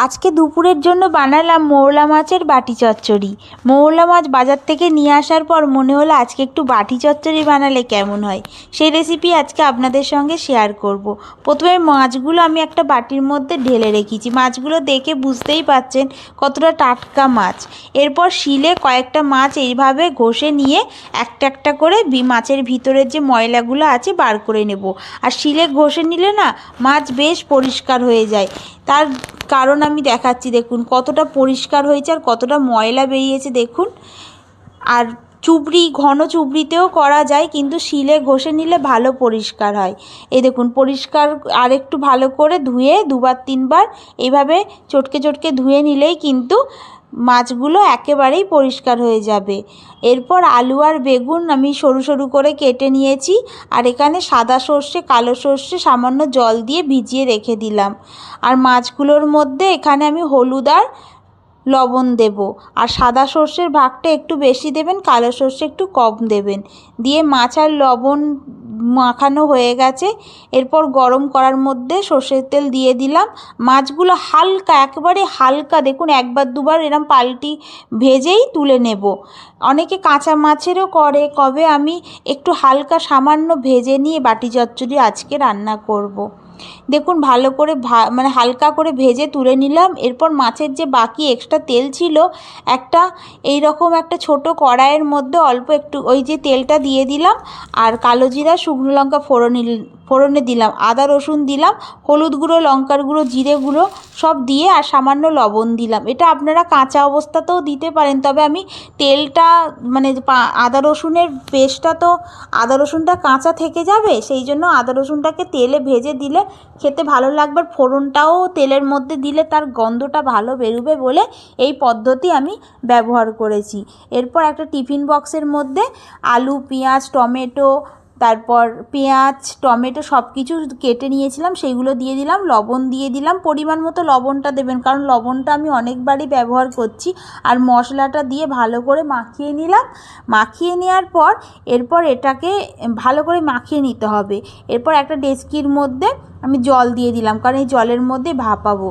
আজকে দুপুরের জন্য বানালাম মৌলা মাছের বাটি চচ্চড়ি। মৌলা মাছ বাজার থেকে নিয়ে আসার পর মনে হলো আজকে একটু বাটি চচ্চড়ি বানালে কেমন হয়। সেই রেসিপি আজকে আপনাদের সঙ্গে শেয়ার করব। প্রথমে মাছগুলো আমি একটা বাটির মধ্যে ঢেলে রেখেছি। মাছগুলো দেখে বুঝতেই পাচ্ছেন কতটা টাটকা মাছ। এরপর শিলে কয়েকটা মাছ এইভাবে ঘষে নিয়ে একটা একটা করে বি- মাছের ভিতরের যে ময়লাগুলো আছে বার করে নেব। আর শিলে ঘষে নিলে না মাছ বেশ পরিষ্কার হয়ে যায়। তার কারণ আমি দেখাচ্ছি, দেখুন। কতটা পরিষ্কার হয়েছে আর কতটা ময়লা বেরিয়েছে, দেখুন। আর চুবড়ি, ঘন চুবড়িতেও করা যায়, কিন্তু শিলে ঘষে নিলে ভালো পরিষ্কার হয়। এই দেখুন, পরিষ্কার আরেকটু ভালো করে ধুয়ে দুবার, তিনবার এভাবে চটকে চটকে ধুয়ে নিলেই কিন্তু মাছগুলো একেবারেই পরিষ্কার হয়ে যাবে। এরপর আলু আর বেগুন আমি সরু সরু করে কেটে নিয়েছি আর এখানে সাদা সর্ষে, কালো সর্ষে সামান্য জল দিয়ে ভিজিয়ে রেখে দিলাম। আর মাছগুলোর মধ্যে এখানে আমি হলুদ আর লবণ দেব। আর সাদা সর্ষের ভাগটা একটু বেশি দেবেন, কালো সর্ষে একটু কম দেবেন। দিয়ে মাছ আর লবণ মাখানো হয়ে গেছে। এরপর গরম করার মধ্যে সর্ষের তেল দিয়ে দিলাম। মাছগুলো হালকা, একবারে হালকা, দেখুন একবার দুবার এরম পাল্টি ভেজেই তুলে নেব। অনেকে কাঁচা মাছেরও করে, কবে আমি একটু হালকা সামান্য ভেজে নিয়ে বাটি চচ্চড়ি আজকে রান্না করব। দেখুন, ভালো করে ভা মানে হালকা করে ভেজে তুলে নিলাম। এরপর মাছের যে বাকি এক্সট্রা তেল ছিল, একটা এই রকম একটা ছোট কড়াইয়ের মধ্যে অল্প একটু ওই যে তেলটা দিয়ে দিলাম। আর কালো জিরা, শুকনো লঙ্কা ফোড়ন ফোড়নে দিলাম, আদা, রসুন দিলাম, হলুদ গুঁড়ো, লঙ্কার গুঁড়ো, জিরে গুঁড়ো সব দিয়ে আর সামান্য লবণ দিলাম। এটা আপনারা কাঁচা অবস্থাতেও দিতে পারেন, তবে আমি তেলটা মানে আদা, রসুনের পেস্টটা তো, আদা, রসুনটা কাঁচা থেকে যাবে, সেই জন্য আদা, রসুনটাকে তেলে ভেজে দিলে খেতে ভালো লাগবে ফোড়নটাও তেলের মধ্যে দিলে তার গন্ধটা ভালো বেরোবে বলে এই পদ্ধতি আমি ব্যবহার করেছি। এরপর একটা টিফিন বক্সের মধ্যে আলু, পেঁয়াজ, টমেটো তারপর পেঁয়াজ, টমেটো সব কিছু কেটে নিয়েছিলাম সেইগুলো দিয়ে দিলাম, লবণ দিয়ে দিলাম, পরিমাণ মতো লবণটা দেবেন, কারণ লবণটা আমি অনেকবারই ব্যবহার করছি, আর মশলাটা দিয়ে ভালো করে মাখিয়ে নিলাম, মাখিয়ে নেওয়ার পর এরপর এটাকে ভালো করে মাখিয়ে নিতে হবে, এরপর একটা ডেস্কির মধ্যে আমি জল দিয়ে দিলাম, কারণ এই জলের মধ্যে ভাপাবো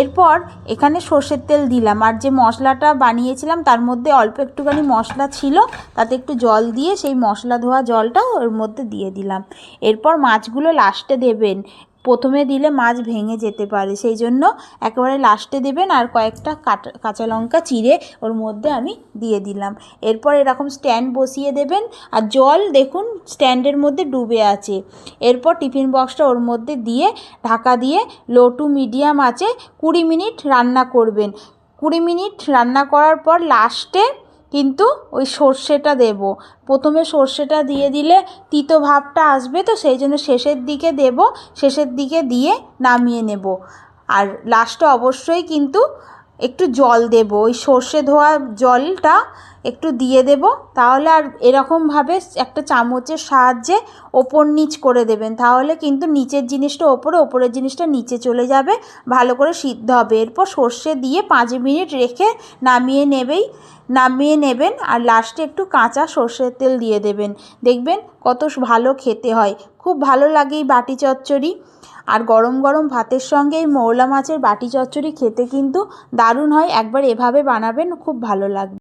এরপর এখানে সর্ষের তেল দিলাম। আর যে মশলাটা বানিয়েছিলাম, তার মধ্যে অল্প একটুখানি মশলা ছিল, তাতে একটু জল দিয়ে সেই মশলা ধোয়া জলটা ওর মধ্যে দিয়ে দিলাম। এরপর মাছগুলো লাস্টে দেবেন। প্রথমে দিলে মাছ ভেঙে যেতে পারে। সেই জন্য একেবারে লাস্টে দেবেন আর কয়েকটা কাটা, কাঁচা লঙ্কা চিড়ে ওর মধ্যে আমি দিয়ে দিলাম। এরপর এরকম স্ট্যান্ড বসিয়ে দেবেন আর জল দেখুন স্ট্যান্ডের মধ্যে ডুবে আছে। এরপর টিফিন বক্সটা ওর মধ্যে দিয়ে ঢাকা দিয়ে লো টু মিডিয়াম আছে কুড়ি মিনিট রান্না করবেন। কুড়ি মিনিট রান্না করার পর লাস্টে কিন্তু ওই সর্ষেটা দেব। প্রথমে সর্ষেটা দিয়ে দিলে তিতো ভাবটা আসবে তো সেই জন্য শেষের দিকে দেব, শেষের দিকে দিয়ে নামিয়ে নেব। আর লাস্টে অবশ্যই কিন্তু একটু জল দেব। ওই সর্ষে ধোয়া জলটা একটু দিয়ে দেব। তাহলে আর এরকমভাবে একটা চামচের সাহায্যে ওপর নিচ করে দেবেন। তাহলে কিন্তু নিচের জিনিসটা ওপরে, ওপরের জিনিসটা নিচে চলে যাবে। ভালো করে সিদ্ধ হবে। এরপর সর্ষে দিয়ে পাঁচ মিনিট রেখে নামিয়ে নেবেই, নামিয়ে নেবেন আর লাস্টে একটু কাঁচা সর্ষের তেল দিয়ে দেবেন। দেখবেন কত ভালো খেতে হয়। খুব ভালো লাগে এই বাটি চচ্চড়ি। আর গরম গরম ভাতের সঙ্গে এই মৌলা মাছের বাটি চচ্চড়ি খেতে কিন্তু দারুণ হয়। একবার এভাবে বানাবেন, খুব ভালো লাগবে।